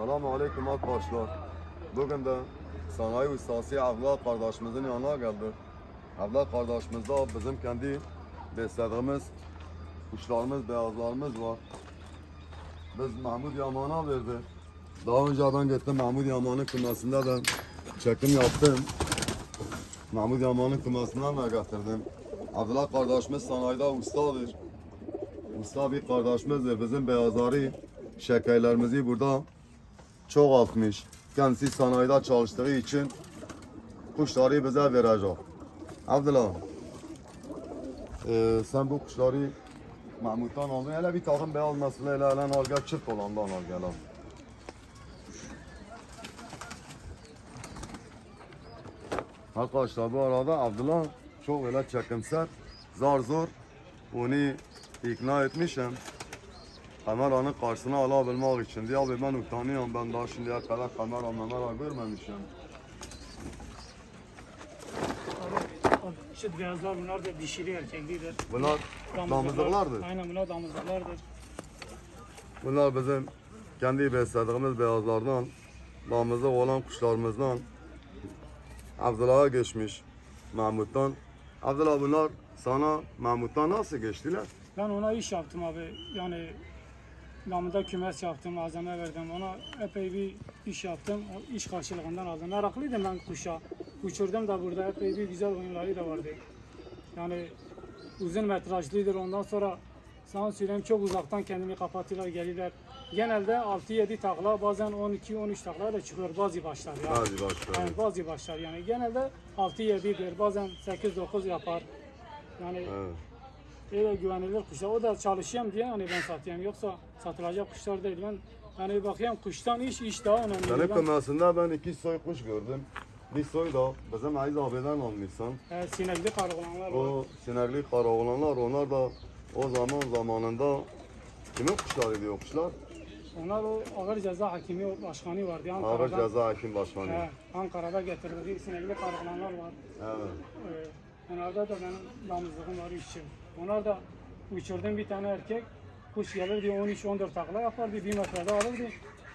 Selamun Aleyküm arkadaşlar. Bugün de sanayi ustası Avla kardeşimizin yanına geldik. Avla kardeşimizde bizim kendi beslediğimiz kuşlarımız, beyazlarımız var. Biz Mahmud Yaman'a verdik. Daha önce ben gittim Mahmud Yaman'ın kümesinde de çekim yaptım. Mahmud Yaman'ın kümesinden de getirdim. Abdullah kardeşimiz sanayide ustadır. Usta bir kardeşimizdir. Bizim beyazları, şekerlerimizi burada çok atmış. Kendisi sanayide çalıştığı için kuşları bize verecek. Abdullah, eee, sen bu kuşları Mahmut'tan aldın. Hele bir takım beyaz mesela hele hele al gel çift olandan al gel al. Arkadaşlar bu arada Abdullah çok öyle çekimser, zar zor onu ikna etmişim. Kameranın karşısına alabilmek için diye abi ben utanıyorum ben daha şimdiye kadar kamera mamera görmemişim. Şu beyazlar bunlar da dişili erkeklidir. Bunlar damızlıklardır. Aynen bunlar damızlıklardır. Bunlar bizim kendi beslediğimiz beyazlardan, damızlık olan kuşlarımızdan Abdullah'a geçmiş Mahmut'tan. Abdullah bunlar sana Mahmut'tan nasıl geçtiler? Ben ona iş yaptım abi. Yani damında kümes yaptım, malzeme verdim. Ona epey bir iş yaptım. O iş karşılığından aldım. Meraklıydım ben kuşa. Uçurdum da burada epey bir güzel oyunları da vardı. Yani uzun metrajlıdır. Ondan sonra sana söyleyeyim çok uzaktan kendini kapatıyorlar, gelirler. Genelde 6-7 takla, bazen 12-13 takla da çıkıyor bazı başlar ya. Hadi başlayalım. Yani bazı başlar yani genelde 6-7'dir, bazen 8-9 yapar. Yani Evet. Öyle güvenilir kuşlar. O da çalışayım diye hani ben satıyorum. Yoksa satılacak kuşlar değil. Ben yani bakayım kuştan iş, iş daha önemli. Senin Ben, kümesinde ben iki soy kuş gördüm. Bir soy da bizim Aziz abiden almışsın. e, sinekli kargolanlar var. O sinirli kara olanlar onlar da o zaman zamanında kimin kuşları diyor kuşlar? Onlar o ağır ceza hakimi başkanı vardı. Ağır Ankara'da, Ceza Hakim Başkanı. He, Ankara'da getirdiği sinekli kargolanlar var. Evet. Ee, onlarda da benim damızlığım var işçi. Onlar da uçurdum bir tane erkek. Kuş gelirdi 13-14 takla yapardı. Bir metrede alırdı.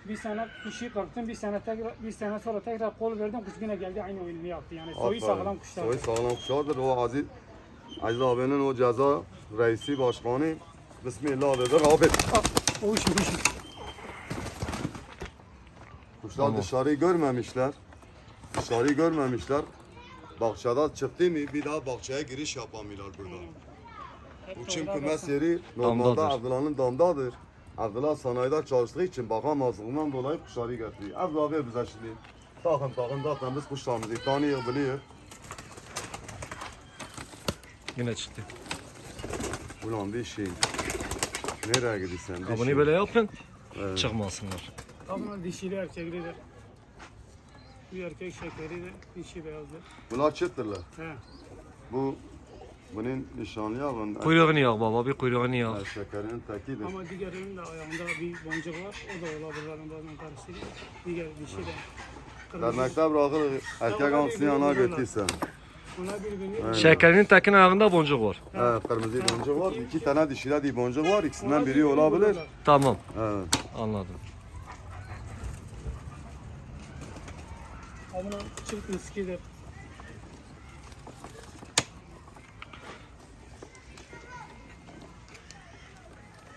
Bir sene kuşu kırptım. Bir sene tekrar, bir sene sonra tekrar kol verdim. Kuş yine geldi aynı oyunu yaptı. Yani soyu Aferin. sağlam kuşlar. Soyu sağlam kuşlardır. O Aziz Aziz abinin o ceza reisi başkanı Bismillah dedi. Abi O uç uç. kuşlar dışarıyı görmemişler. Dışarıyı görmemişler. Bahçede çıktı mı bir daha bahçeye giriş yapamıyorlar burada. Bu çim kümes yeri normalde Damdadır. Abdullah'ın damdadır. Abdullah sanayide çalıştığı için bakamazlığından dolayı kuşları getiriyor. Abdullah ver bize şimdi. Takın takın takın biz kuşlarımızı tanıyor biliyor. Yine çıktı. Ulan bir şey. Nereye gidiyorsun? Bir Abone şey. böyle yapın. Evet. Çıkmasınlar. Bunlar dişili erkeklidir. Bir erkek şekeridir, dişi beyazdır. Bunlar çıtırlar. He. Bu bunun nişanlı yavrum. Kuyruğunu yak baba bir kuyruğunu. Er- Şekerinin tekidir. Ama diğerinin de ayağında bir boncuk var. O da olabilir. Ben bazen karıştırıyorum. Diğer dişi de. Kırmızı. Dernekte bırakır erkek hangisini yana götürsen. Şekerinin tekin ayağında boncuk var. Evet kırmızı boncuk var. İki tane dişiyle bir boncuk var. İkisinden biri olabilir. Tamam Evet. anladım. Ama çift miskidir.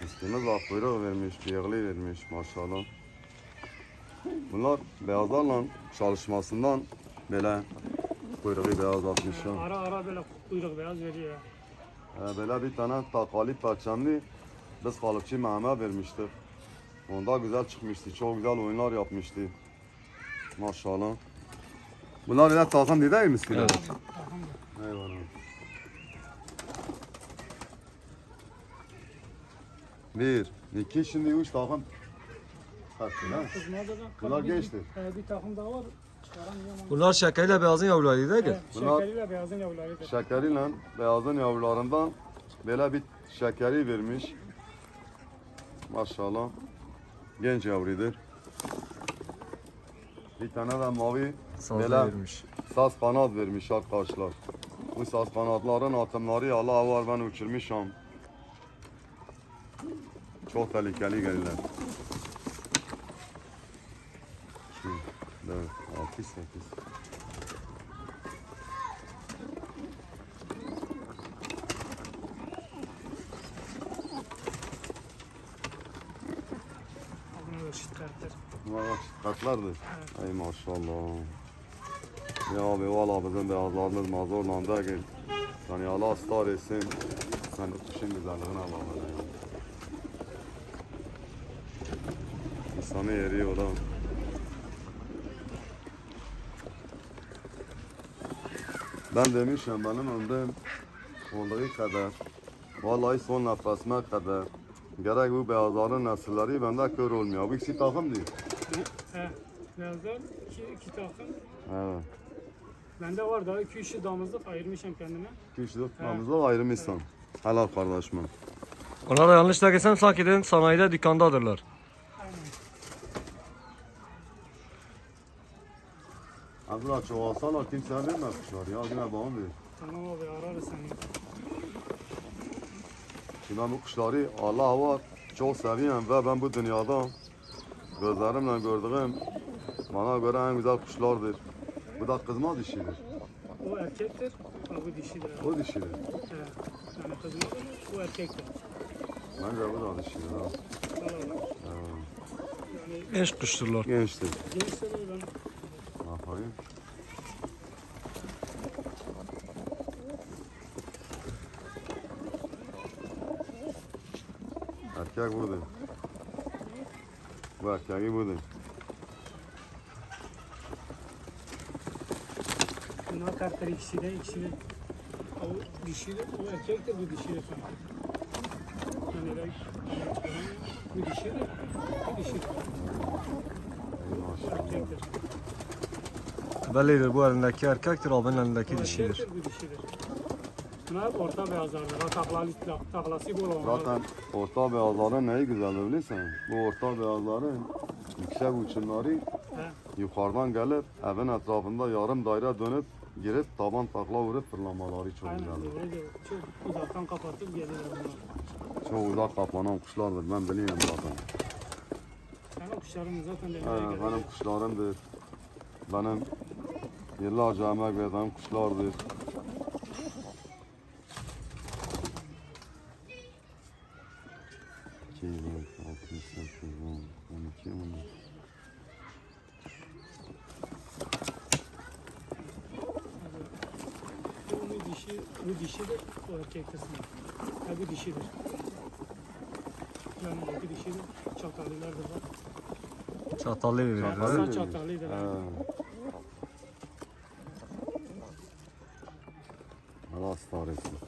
Üstümüz var kuyruğu vermiş, bıyıklı vermiş maşallah. Bunlar beyazlarla çalışmasından böyle kuyruğu beyazlatmışlar. Ara ara böyle kuyruk beyaz veriyor. Ee, böyle bir tane takali perçemli biz kalıpçı Mehmet'e vermiştik. Onda güzel çıkmıştı. Çok güzel oyunlar yapmıştı. Maşallah. Bunlar öyle takım değil mi misin? Evet. Eyvallah. Bir, iki, şimdi üç takım. Kaçtı lan? Da Bunlar gençtir. He, bir takım daha var. Çıkaramıyorum. Bunlar şekerle beyazın yavruları değil mi? Evet, Bunlar- Şekeriyle beyazın yavrularıdır. Şekeriyle beyazın yavrularından böyle bir şekeri vermiş. Maşallah. Genç yavrudur. Bir tane de mavi Sazlı Bela. vermiş. saz kanat vermiş arkadaşlar. Bu saz kanatların atımları Allah var ben uçurmuşum. Çok tehlikeli gelirler. 2, 4, 6, 8. Abone ver şirketler. Bunlar kartlardır. Ey maşallah. Ya abi valla bizim beyazlarımız mazorla değil. Yani Allah ısrar etsin. Sen de kuşun güzelliğine Allah'ın ya. İnsanı yeriyor lan. Ben demişim benim ömrüm olduğu kadar Vallahi son nefesime kadar Gerek bu beyazların nesilleri bende kör olmuyor. Bu ikisi takım değil. He. Beyazlar iki, iki takım. Evet. Bende var daha iki üçü damızlık ayırmışım kendime. Kişilik namızda ayrılmışsın. Helal kardeşim. Ona da yanlış da geçsem sanki dedim sanayide dükkandadırlar. Aynen. Abdullah çoğalsalar kimseye vermemişler ya yine bana ver. Tamam abi ararız seni. Şimdi ben bu kuşları Allah var çok seviyorum ve ben bu dünyada gözlerimle gördüğüm bana göre en güzel kuşlardır. Bu da kızma dişidir. O erkektir, bu dişidir. abi. O dişidir. Evet. Yani kızma da bu erkektir. Bence bu da dişidir. Ha. Allah. Evet. Yani Genç kuşturlar. Gençtir. gençse de ben Ne yapayım? Erkek burada. Bu erkeği burada. bunlar kartlar ikisi de ikisi de. O dişidir, o erkektir, bu dişidir sanki. Yani ben bu dişidir, bu dişidir, Ey bu maşallah. erkektir. Bellidir bu elindeki erkektir, abinin elindeki dişidir. erkektir, bu dişidir. Bunlar orta beyazlardır. Ha taklalı, tak- taklası bol olanlar. Zaten orta beyazların neyi güzel bilirsen? Bu orta beyazların yüksek uçumları yukarıdan gelip evin etrafında yarım daire dönüp girip taban takla vurup fırlamaları çok Aynen doğru diyor. Çok uzaktan kapatıp gelirler bunlar. Çok uzak kaplanan kuşlardır ben biliyorum zaten. Yani kuşların zaten demeye gerek benim kuşlarımdır. Benim yıllarca emek verdiğim kuşlardır. Dört, altı, sekiz, on, on iki, on üç. Bu dişi, bu dişidir, o erkektir sanki. Ha bu dişidir. Yanındaki dişidir. Çatallılardır bak. Çatallı verir. Çatallı. ha? Aslan çatallıydır. Israr etsin.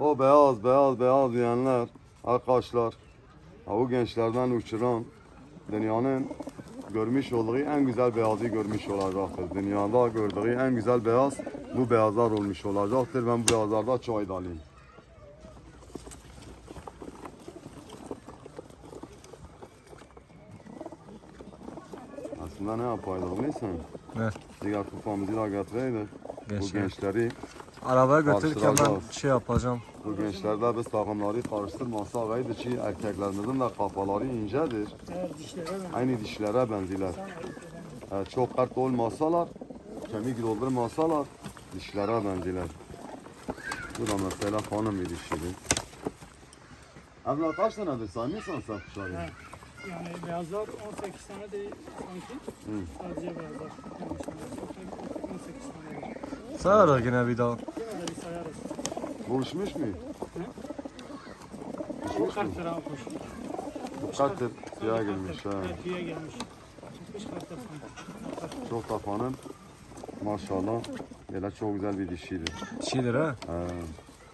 O beyaz beyaz beyaz diyenler arkadaşlar bu gençlerden uçuran dünyanın görmüş olduğu en güzel beyazı görmüş olacaktır. Dünyada gördüğü en güzel beyaz bu beyazlar olmuş olacaktır. Ben bu beyazlarda çok iddialıyım. Aslında ne yapaydık bilirsen? Ne? Diğer kupamızı da getireydik. Bu Gençler. gençleri Arabaya götürürken ben Karşılayacağız. şey yapacağım. Bu gençlerde biz takımları karıştırmasak iyiydi ki erkeklerimizin de kafaları incedir. Ben Aynı dişlere benziler. Yani çok kart olmasalar, kemik doldurmasalar dişlere benziler. Bu da mesela hanım bir dişidir. Abla kaç tanedir saymışsan sen kuşları? Yani beyazlar 18 tane değil sanki. Hı. Sadece beyazlar. Yanlış bilmiyorsam 18 tane. Sayarız yine bir daha. Yine de bir sayarız. Bu uçmuş mu? Bu Uçmuş mu? karttır ha kuş. Bu karttır. Suya girmiş ha. Evet suya gelmiş. Çıkmış karttır sanki. Çok da hanım. Maşallah. Böyle çok güzel bir dişidir. Dişidir ha. Ha.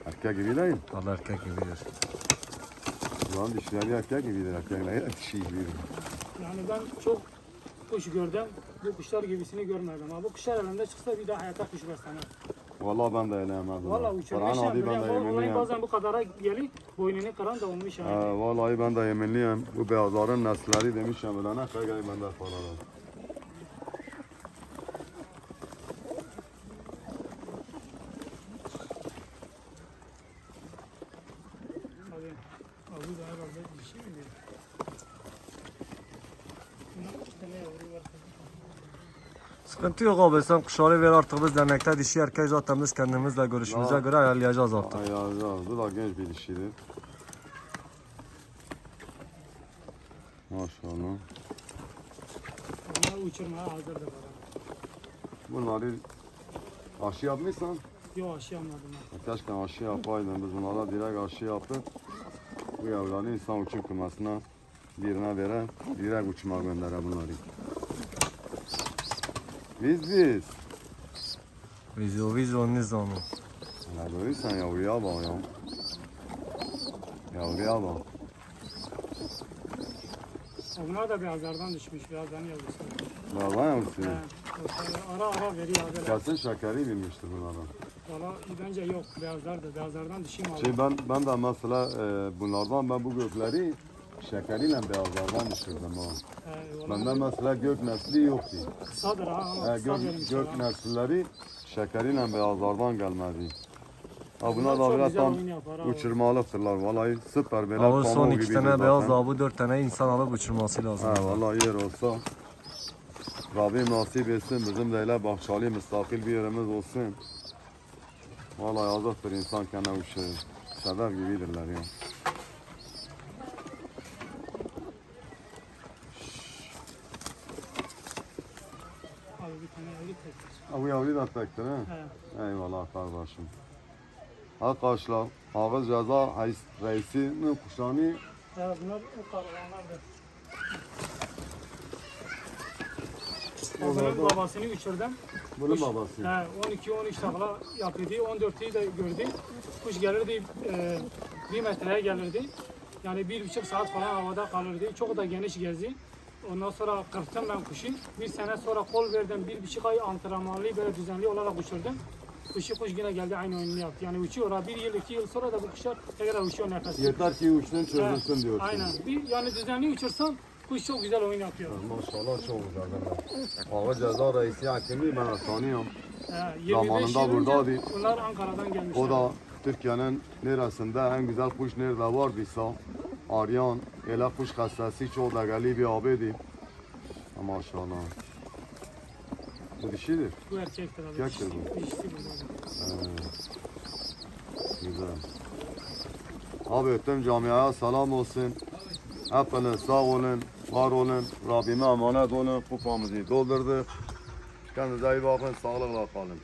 Erkek gibi değil. Allah erkek gibidir. Ulan dişleri erkek gibidir. Erkekler dişi gibidir. Yani ben çok kuş gördüm. Bu kuşlar gibisini görmedim. Ha bu kuşlar elimde çıksa bir daha hayata kuş beslemem. Vallahi ben de öyleyemezdim. Valla Kur'an uçurmuşum. adı ben de Vallahi yeminliyim. bazen bu kadara gelip boynunu kıran da olmuş yani. Ha, vallahi ben de yeminliyim. Bu beyazların nesilleri demişim. Öyle ne kadar ben de falan. Abi, abi da herhalde bir şey mi diyor? Sıkıntı yok abi sen kuşları ver artık biz dernekte dişi erkek zaten biz kendimizle görüşümüze Ya. göre ayarlayacağız artık. Ay ya, ya, bu da genç bir dişiydi. Maşallah. Onlar uçurmaya hazırdır bana. Bunları aşı yapmışsan, Yok aşı yapmadım ben. keşke aşı yapaydın. Biz bunlara direkt aşı yaptık. Bu yavruları insan uçum kırmasına birine vere, direkt uçuma göndere bunları. Biz biz. Vizyo vizyo nizamı. Ya görürsen yavruya bak ya. Yavruya bak. Onlar da beyazlardan düşmüş. Beyazların yavrusu. Vallahi yavrusu. He. Ara ara veriyor haberi. Kesin şekeri bilmiştir bunlara. Valla bence yok. Beyazlardır. Beyazlardan düşeyim abi. Şey ben ben de mesela e, bunlardan ben bu gökleri şekeriyle beyazlardan düşürdüm. He, valla Benden mesela gök nesli yoktu. Kısadır ha ama E, kısa gök, gök nesilleri şekeriyle beyazlardan gelmedi. Ha Bunlar bunlar da biraz tam uçurmalıktırlar. Vallahi süper böyle Abi son iki tane beyaz daha bu dört tane insan alıp uçurması lazım. Ha vallahi yer olsa Rabbim nasip etsin bizim de öyle bahçeli müstakil bir yerimiz olsun. Vallahi yazıktır insan kendine uçuyor. Sebep gibidirler ya. Abi bir tane yavru tektir. Ha bu yavru da tektir. He. Eyvallah kardeşim. Arkadaşlar Ağız Ceza Reis- Reisi'nin kuşağını Evet bunlar o karavanlardır. Bunun babasını uçurdum. bunun babası. He, 12-13 takla yapıyordu. 14'ü de gördü. Kuş gelirdi, e, bir metreye gelirdi. Yani bir buçuk saat falan havada kalırdı. Çok da geniş gezdi. Ondan sonra kırptım ben kuşu. Bir sene sonra kol verdim. Bir buçuk ay antrenmanlı böyle düzenli olarak uçurdum. Kuşu kuş yine geldi aynı oyunu yaptı. Yani uçuyor. ha. Bir yıl, iki yıl sonra da bu kuşlar tekrar uçuyor nefes. Yeter ki uçtun çözülsün Evet, diyorsun. Aynen. Bir, yani düzenli uçursan kuş çok güzel oyun yapıyor. Maşallah çok güzel. Ağız Ceza Reisi Hakimi ben tanıyorum. 25 Zamanında buradaydı. Bunlar Ankara'dan gelmişler. O da Türkiye'nin neresinde en güzel kuş nerede vardıysa kuş hastası çok da gali bir abiydi. Ha, Maşallah. Bu dişidir. Bu erkektir abi. Erkektir bu. Dişisi bu. Güzel. Abi tüm camiaya selam olsun. Hepiniz sağ olun, var olun. Rabbime emanet olun. Kupamızı doldurduk. Kendinize iyi bakın. Sağlıkla kalın.